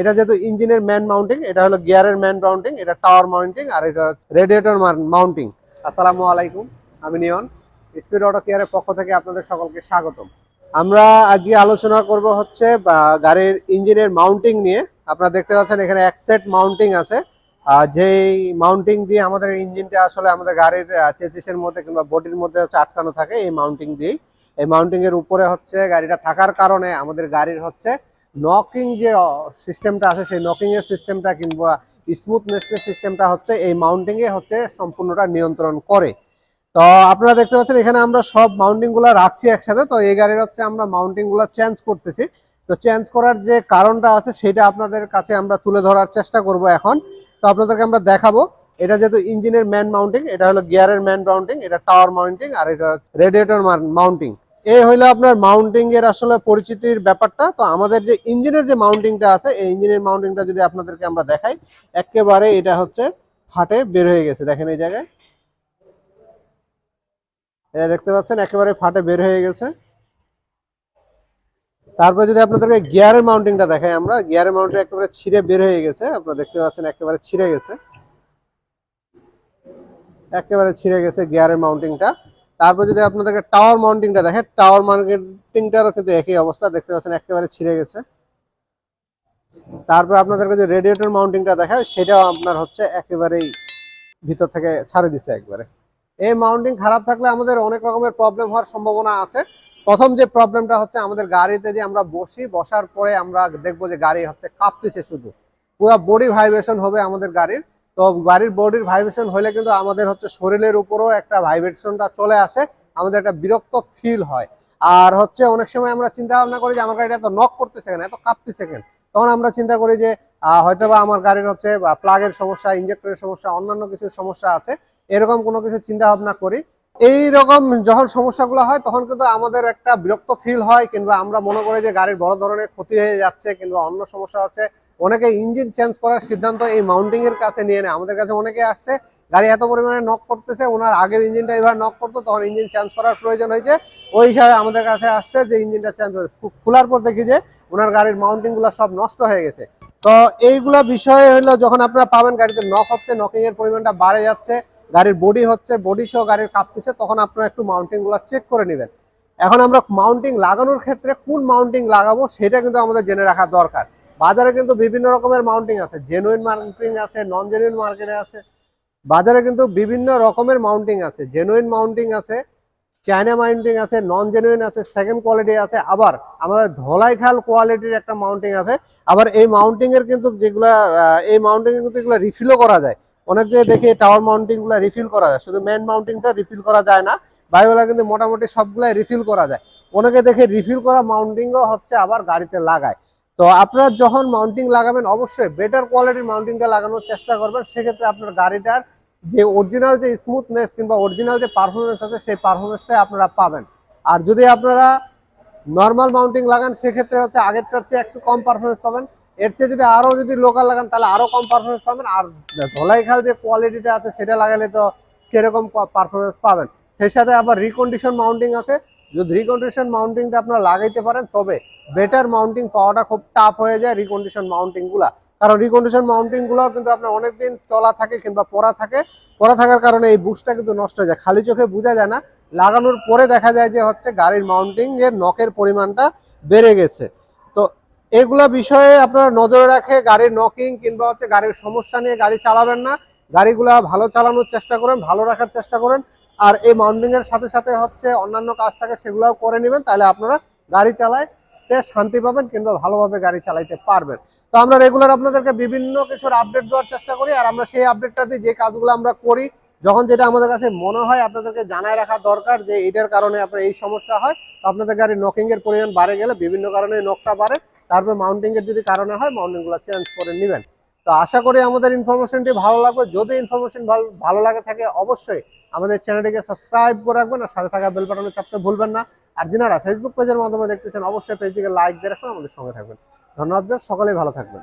এটা যেহেতু ইঞ্জিনের ম্যান মাউন্টিং এটা হলো গিয়ারের ম্যান মাউন্টিং এটা টাওয়ার মাউন্টিং আর এটা রেডিয়েটর মাউন্টিং আসসালামু আলাইকুম, আমি নিয়ন। স্পিড অটো কেয়ারের পক্ষ থেকে আপনাদের সকলকে স্বাগতম। আমরা আজকে আলোচনা করব হচ্ছে গাড়ির ইঞ্জিনের মাউন্টিং নিয়ে। আপনারা দেখতে পাচ্ছেন এখানে এক সেট মাউন্টিং আছে। যেই মাউন্টিং দিয়ে আমাদের ইঞ্জিনটা আসলে আমাদের গাড়ির চেচিসের মধ্যে কিংবা বডির মধ্যে হচ্ছে আটকানো থাকে, এই মাউন্টিং দিয়েই। এই মাউন্টিং এর উপরে হচ্ছে গাড়িটা থাকার কারণে আমাদের গাড়ির হচ্ছে নকিং যে সিস্টেমটা আছে, সেই নকিং এর সিস্টেমটা কিংবা স্মুথনেস এর সিস্টেমটা হচ্ছে এই মাউন্টিং এ হচ্ছে সম্পূর্ণটা নিয়ন্ত্রণ করে। তো আপনারা দেখতে পাচ্ছেন এখানে আমরা সব মাউন্টিংগুলা রাখছি একসাথে। তো এই গাড়ির হচ্ছে আমরা মাউন্টিংগুলা চেঞ্জ করতেছি। তো চেঞ্জ করার যে কারণটা আছে, সেটা আপনাদের কাছে আমরা তুলে ধরার চেষ্টা করব এখন। তো আপনাদেরকে আমরা দেখাবো। এটা যেহেতু ইঞ্জিনের ম্যান মাউন্টিং এটা হলো গিয়ারের ম্যান মাউন্টিং এটা টাওয়ার মাউন্টিং আর এটা রেডিয়েটর মাউন্টিং এই হইল আপনার মাউন্টিং এর আসলে পরিচিতির ব্যাপারটা। তো আমাদের যে ইঞ্জিনের যে মাউন্টিংটা আছে, এই ইঞ্জিনের মাউন্টিংটা যদি আপনাদেরকে আমরা দেখাই, একেবারে এটা হচ্ছে ফাটে বের হয়ে গেছে। দেখেন এই জায়গায়। যে দেখতে পাচ্ছেন, একেবারে ফাটে বের হয়ে গেছে। তারপরে যদি আপনাদেরকে গিয়ারের মাউন্টিংটা দেখাই আমরা, গিয়ারের মাউন্টিং একেবারে ছিঁড়ে বের হয়ে গেছে। আপনারা দেখতে পাচ্ছেন, একেবারে ছিঁড়ে গেছে। একেবারে ছিঁড়ে গেছে গিয়ারের মাউন্টিংটা তারপর যদি আপনাদেরকে টাওয়ার মাউন্টিংটা দেখে টাওয়ার মাউন্টিংটারও কিন্তু একই অবস্থা, দেখতে পাচ্ছেন একেবারে ছিঁড়ে গেছে। তারপর আপনাদেরকে যে রেডিয়েটর মাউন্টিংটা দেখায়, সেটাও আপনার হচ্ছে একেবারেই ভিতর থেকে ছাড়ে দিছে একবারে। এই মাউন্টিং খারাপ থাকলে আমাদের অনেক রকমের প্রবলেম হওয়ার সম্ভাবনা আছে। প্রথম যে প্রবলেমটা হচ্ছে আমাদের গাড়িতে যে আমরা বসি, বসার পরে আমরা দেখব যে গাড়ি হচ্ছে কাঁপতেছে শুধু। পুরো বডি ভাইব্রেশন হবে আমাদের গাড়ির। তো গাড়ির বডির ভাইব্রেশন হলে কিন্তু আমাদের হচ্ছে শরীরের উপরও একটা ভাইব্রেশনটা চলে আসে, আমাদের একটা বিরক্ত ফিল হয়। আর হচ্ছে অনেক সময় আমরা চিন্তা ভাবনা করি যে, আমার গাড়িটা এত নক করতেছে কেন? এত কাঁপতেছে কেন? তখন আমরা চিন্তা করি যে হয়তো বা আমার গাড়ির হচ্ছে প্লাগের সমস্যা ইঞ্জেক্টরের সমস্যা, অন্যান্য কিছু সমস্যা আছে। এরকম কোনো কিছু চিন্তা ভাবনা করি। এই রকম যখন সমস্যাগুলো হয়, তখন কিন্তু আমাদের একটা বিরক্ত ফিল হয়, কিংবা আমরা মনে করি যে, গাড়ির বড় ধরনের ক্ষতি হয়ে যাচ্ছে, কিংবা অন্য সমস্যা হচ্ছে অনেকে ইঞ্জিন চেঞ্জ করার সিদ্ধান্ত এই মাউন্টিং এর কাছে নিয়ে নেয়। আমাদের কাছে অনেকে আসছে, গাড়ি এত পরিমাণে নক করতেছে, ওনার আগের ইঞ্জিনটা এবার নক করতো, তখন ইঞ্জিন চেঞ্জ করার প্রয়োজন হয়েছে। ওই হিসাবে আমাদের কাছে আসছে যে ইঞ্জিনটা চেঞ্জ হয়েছে। খোলার পর দেখি যে ওনার গাড়ির মাউন্টিংগুলো সব নষ্ট হয়ে গেছে। তো এইগুলা বিষয় হলো, যখন আপনারা পাবেন গাড়িতে নক হচ্ছে নকিং এর পরিমাণটা বাড়ে যাচ্ছে, গাড়ির বডি হচ্ছে বডি সহ গাড়ির কাঁপতেছে, তখন আপনারা একটু মাউন্টিংগুলো চেক করে নেবেন। এখন আমরা মাউন্টিং লাগানোর ক্ষেত্রে কোন মাউন্টিং লাগাবো, সেটা কিন্তু আমাদের জেনে রাখা দরকার। বাজারে কিন্তু বিভিন্ন রকমের মাউন্টিং আছে জেনুইন মাউন্টিং আছে নন জেনুইন মার্কেটে আছে। বাজারে কিন্তু বিভিন্ন রকমের মাউন্টিং আছে জেনুইন মাউন্টিং আছে চায়না মাউন্টিং আছে নন জেনুইন আছে সেকেন্ড কোয়ালিটি আছে, আবার আমাদের ধলাইখাল কোয়ালিটির একটা মাউন্টিং আছে। আবার এই মাউন্টিং এর কিন্তু যেগুলা এই মাউন্টিং এর কিন্তু এগুলো রিফিলও করা যায়। অনেকে দেখে টাওয়ার মাউন্টিংগুলা রিফিল করা যায়। শুধু মেন মাউন্টিংটা রিফিল করা যায় না বাইওলা কিন্তু মোটামুটি সবগুলাই রিফিল করা যায়। অনেকে দেখে রিফিল করা মাউন্টিংও হচ্ছে আবার গাড়িতে লাগায়। তো আপনারা যখন মাউন্টিং লাগাবেন, অবশ্যই বেটার কোয়ালিটির মাউন্টিংটা লাগানোর চেষ্টা করবেন। সেক্ষেত্রে আপনার গাড়িটার যে অরিজিনাল যে স্মুথনেস কিংবা অরিজিনাল যে পারফরমেন্স আছে, সেই পারফরমেন্সটাই আপনারা পাবেন। আর যদি আপনারা নর্মাল মাউন্টিং লাগান, সেক্ষেত্রে হচ্ছে আগেরটার চেয়ে একটু কম পারফরমেন্স পাবেন। এর চেয়ে যদি আরও যদি লোকাল লাগান, তাহলে আরও কম পারফরমেন্স পাবেন। আর ধলাইখাল যে কোয়ালিটিটা আছে, সেটা লাগালে তো সেরকম পারফরমেন্স পাবেন। সেই সাথে আবার রিকন্ডিশন মাউন্টিং আছে। যদি রিকন্ডিশন মাউন্টিংটা আপনারা লাগাইতে পারেন, তবে বেটার মাউন্টিং পাওয়াটা খুব টাফ হয়ে যায় রিকন্ডিশন মাউন্টিংগুলা। কারণ রিকন্ডিশন মাউন্টিংগুলো কিন্তু আপনার অনেকদিন চলা থাকে কিংবা পরা থাকে। পরা থাকার কারণে এই বুশটা কিন্তু নষ্ট হয়ে যায়। খালি চোখে বোঝা যায় না। লাগানোর পরে দেখা যায় যে হচ্ছে গাড়ির মাউন্টিং এর নকের পরিমাণটা বেড়ে গেছে। তো এগুলা বিষয়ে আপনারা নজরে রাখে গাড়ির নকিং কিংবা হচ্ছে গাড়ির সমস্যা নিয়ে গাড়ি চালাবেন না। গাড়িগুলা ভালো চালানোর চেষ্টা করেন, ভালো রাখার চেষ্টা করেন। আর এই মাউন্টিং এর সাথে সাথে হচ্ছে অন্যান্য কাজ থাকে সেগুলোও করে নেবেন। তাহলে আপনারা গাড়ি চালায় তে শান্তি পাবেন কিংবা ভালোভাবে গাড়ি চালাইতে পারবেন। তো আমরা রেগুলার আপনাদেরকে বিভিন্ন কিছুর আপডেট দেওয়ার চেষ্টা করি, আর আমরা সেই আপডেটটাতে যে কাজগুলো আমরা করি, যখন যেটা আমাদের কাছে মনে হয় আপনাদেরকে জানায় রাখা দরকার যে এটার কারণে আপনার এই সমস্যা হয়, তো আপনাদের গাড়ির নকিং এর পরিমাণ বাড়ে গেলে বিভিন্ন কারণে নকটা বাড়ে। তারপর মাউন্টিং এর যদি কারণে হয় মাউন্টিংগুলো চেঞ্জ করে নেবেন। তো আশা করি আমাদের ইনফরমেশনটি ভালো লাগবে। যদি ইনফরমেশন ভালো লাগে থাকে অবশ্যই আমাদের চ্যানেলটিকে সাবস্ক্রাইব করে রাখবেন, আর সাথে থাকা বেল বাটনে চাপতে ভুলবেন না। আর যিনারা ফেসবুক পেজের মাধ্যমে দেখতেছেন, অবশ্যই পেজটিকে লাইক দিয়ে রাখুন, আমাদের সঙ্গে থাকবেন। ধন্যবাদ, সকলেই ভালো থাকবেন।